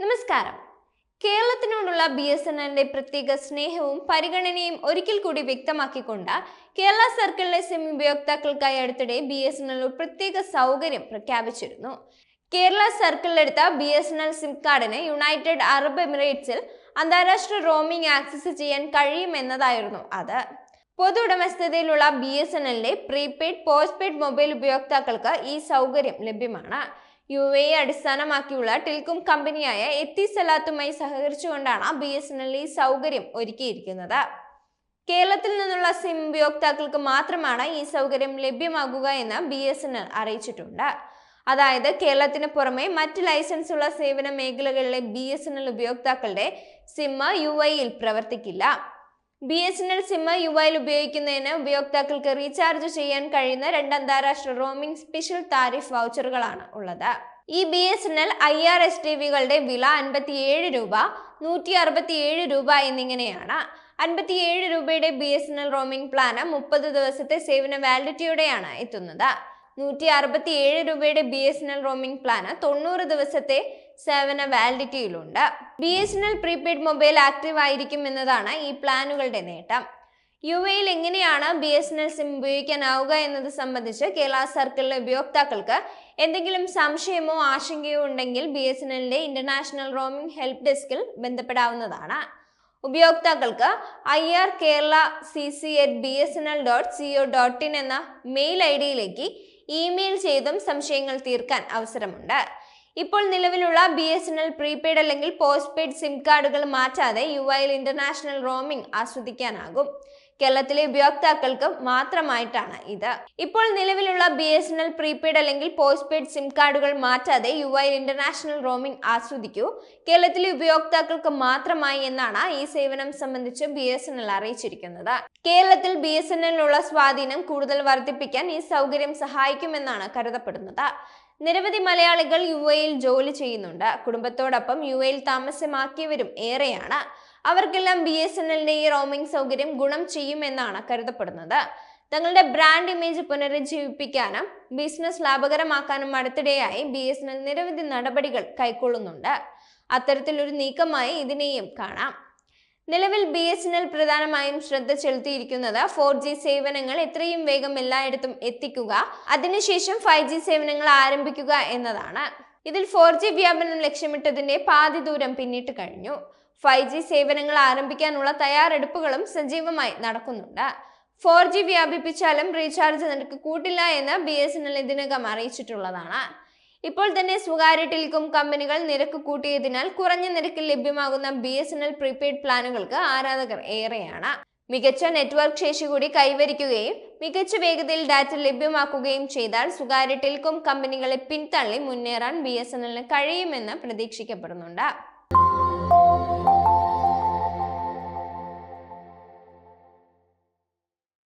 നമസ്കാരം. കേരളത്തിനോടുള്ള B S N എല്ലിന്റെ പ്രത്യേക സ്നേഹവും പരിഗണനയും ഒരിക്കൽ കൂടി വ്യക്തമാക്കിക്കൊണ്ട് കേരള സർക്കിളിലെ സിം ഉപയോക്താക്കൾക്കായി അടുത്തിടെ ബി എസ് എൻ എൽ ഒരു പ്രത്യേക സൗകര്യം പ്രഖ്യാപിച്ചിരുന്നു. Kerala സർക്കിളിലെടുത്ത B S N L sim കാർഡിന് യുണൈറ്റഡ് അറബ് എമിറേറ്റ്സിൽ അന്താരാഷ്ട്ര റോമിംഗ് ആക്സസ് ചെയ്യാൻ കഴിയുമെന്നതായിരുന്നു അത്. പൊതു ഉടമസ്ഥതയിലുള്ള ബി എസ് എൻ എല്ലിലെ പ്രീപെയ്ഡ് പോസ്റ്റ്പെയ്ഡ് മൊബൈൽ ഉപയോക്താക്കൾക്ക് ഈ സൗകര്യം ലഭ്യമാണ്. യു എ അടിസ്ഥാനമാക്കിയുള്ള ടെലികോം കമ്പനിയായ എത്തിസലാത്തുമായി സഹകരിച്ചുകൊണ്ടാണ് ബി എസ് എൻ എൽ ഈ സൗകര്യം ഒരുക്കിയിരിക്കുന്നത്. കേരളത്തിൽ നിന്നുള്ള സിം ഉപയോക്താക്കൾക്ക് മാത്രമാണ് ഈ സൗകര്യം ലഭ്യമാകുക എന്ന് ബി എസ് എൻ എൽ അറിയിച്ചിട്ടുണ്ട്. അതായത് കേരളത്തിന് പുറമെ മറ്റ് ലൈസൻസ് ഉള്ള സേവന മേഖലകളിലെ ബി എസ് എൻ എൽ ഉപയോക്താക്കളുടെ സിം യു ഐയിൽ പ്രവർത്തിക്കില്ല. ബി എസ് എൻ എൽ സിമ്മ യു ഐയിൽ ഉപയോഗിക്കുന്നതിന് ഉപയോക്താക്കൾക്ക് റീചാർജ് ചെയ്യാൻ കഴിയുന്ന രണ്ട് അന്താരാഷ്ട്ര റോമിംഗ് സ്പെഷ്യൽ താരിഫ് വൗച്ചറുകളാണ് ഉള്ളത്. ഈ B S N L I R S T വികളുടെ വില അൻപത്തിയേഴ് രൂപ നൂറ്റി അറുപത്തിയേഴ് രൂപ എന്നിങ്ങനെയാണ്. അൻപത്തിയേഴ് രൂപയുടെ B S N L roaming plan മുപ്പത് ദിവസത്തെ സേവന വാലിഡിറ്റിയോടെയാണ് എത്തുന്നത്. നൂറ്റി അറുപത്തി ഏഴ് രൂപയുടെ B S N L roaming plan തൊണ്ണൂറ് ദിവസത്തെ സേവന വാലിഡിറ്റിയിലുണ്ട് B S N L prepaid mobile active ആയിരിക്കും എന്നതാണ് ഈ പ്ലാനുകളുടെ നേട്ടം. യു എയിൽ എങ്ങനെയാണ് B S N L sim ഉപയോഗിക്കാനാവുക എന്നത് സംബന്ധിച്ച് കേരള സർക്കിളിലെ ഉപയോക്താക്കൾക്ക് എന്തെങ്കിലും സംശയമോ ആശങ്കയോ ഉണ്ടെങ്കിൽ ബി എസ് എൻ എല്ലിന്റെ ഇന്റർനാഷണൽ റോമിംഗ് ഹെൽപ്പ് ഡെസ്കിൽ ബന്ധപ്പെടാവുന്നതാണ്. ഉപയോക്താക്കൾക്ക് I R Kerala C C at B S N L dot C O dot in എന്ന മെയിൽ ഐ ഡിയിലേക്ക് ഇമെയിൽ ചെയ്തും സംശയങ്ങൾ തീർക്കാൻ അവസരമുണ്ട്. ഇപ്പോൾ നിലവിലുള്ള B S N L prepaid അല്ലെങ്കിൽ പോസ്റ്റ് പെയ്ഡ് സിം കാർഡുകൾ മാറ്റാതെ യു ഐയിൽ ഇന്റർനാഷണൽ റോമിംഗ് ആസ്വദിക്കാനാകും. കേരളത്തിലെ ഉപയോക്താക്കൾക്ക് മാത്രമായിട്ടാണ് ഇത്. ഇപ്പോൾ നിലവിലുള്ള B S N L prepaid അല്ലെങ്കിൽ പോസ്റ്റ് പെയ്ഡ് സിം കാർഡുകൾ മാറ്റാതെ യു ഐ ഇന്റർനാഷണൽ റോമിംഗ് ആസ്വദിക്കൂ. കേരളത്തിലെ ഉപയോക്താക്കൾക്ക് മാത്രമായി എന്നാണ് ഈ സേവനം സംബന്ധിച്ച് ബി എസ് എൻ എൽ അറിയിച്ചിരിക്കുന്നത്. കേരളത്തിൽ ബി എസ് എൻ എല്ലിനുള്ള സ്വാധീനം കൂടുതൽ വർദ്ധിപ്പിക്കാൻ ഈ സൗകര്യം സഹായിക്കുമെന്നാണ് കരുതപ്പെടുന്നത്. നിരവധി മലയാളികൾ യു എയിൽ ജോലി ചെയ്യുന്നുണ്ട്. കുടുംബത്തോടൊപ്പം യു എയിൽ താമസമാക്കിയവരും ഏറെയാണ്. അവർക്കെല്ലാം ബി എസ് എൻ എല്ലിന്റെ ഈ റോമിംഗ് സൗകര്യം ഗുണം ചെയ്യുമെന്നാണ് കരുതപ്പെടുന്നത്. തങ്ങളുടെ ബ്രാൻഡ് ഇമേജ് പുനരുജ്ജീവിപ്പിക്കാനും ബിസിനസ് ലാഭകരമാക്കാനും അടുത്തിടെയായി ബി എസ് എൻ എൽ നിരവധി നടപടികൾ കൈക്കൊള്ളുന്നുണ്ട്. അത്തരത്തിലൊരു നീക്കമായി ഇതിനെയും കാണാം. നിലവിൽ ബി എസ് എൻ എൽ പ്രധാനമായും ശ്രദ്ധ ചെലുത്തിയിരിക്കുന്നത് ഫോർ ജി സേവനങ്ങൾ എത്രയും വേഗം എല്ലായിടത്തും എത്തിക്കുക അതിനുശേഷം ഫൈവ് ജി സേവനങ്ങൾ ആരംഭിക്കുക എന്നതാണ്. ഇതിൽ ഫോർ ജി വ്യാപനം ലക്ഷ്യമിട്ടതിന്റെ പാതി ദൂരം പിന്നിട്ട് കഴിഞ്ഞു. ഫൈവ് ജി സേവനങ്ങൾ ആരംഭിക്കാനുള്ള തയ്യാറെടുപ്പുകളും സജീവമായി നടക്കുന്നുണ്ട്. ഫോർ ജി വ്യാപിപ്പിച്ചാലും റീചാർജ് നിരക്ക് കൂട്ടില്ല എന്ന് ബി എസ് എൻ എൽ ഇതിനകം അറിയിച്ചിട്ടുള്ളതാണ്. ഇപ്പോൾ തന്നെ സ്വകാര്യ ടെലികോം കമ്പനികൾ നിരക്ക് കൂട്ടിയതിനാൽ കുറഞ്ഞ നിരക്കിൽ ലഭ്യമാകുന്ന B S N L prepaid പ്ലാനുകൾക്ക് ആരാധകർ ഏറെയാണ്. മികച്ച നെറ്റ്വർക്ക് ശേഷി കൂടി കൈവരിക്കുകയും മികച്ച വേഗതയിൽ ഡാറ്റ ലഭ്യമാക്കുകയും ചെയ്താൽ സ്വകാര്യ ടെലികോം കമ്പനികളെ പിന്തള്ളി മുന്നേറാൻ ബി എസ് എൻ എല്ലിന് കഴിയുമെന്ന് പ്രതീക്ഷിക്കപ്പെടുന്നുണ്ട്.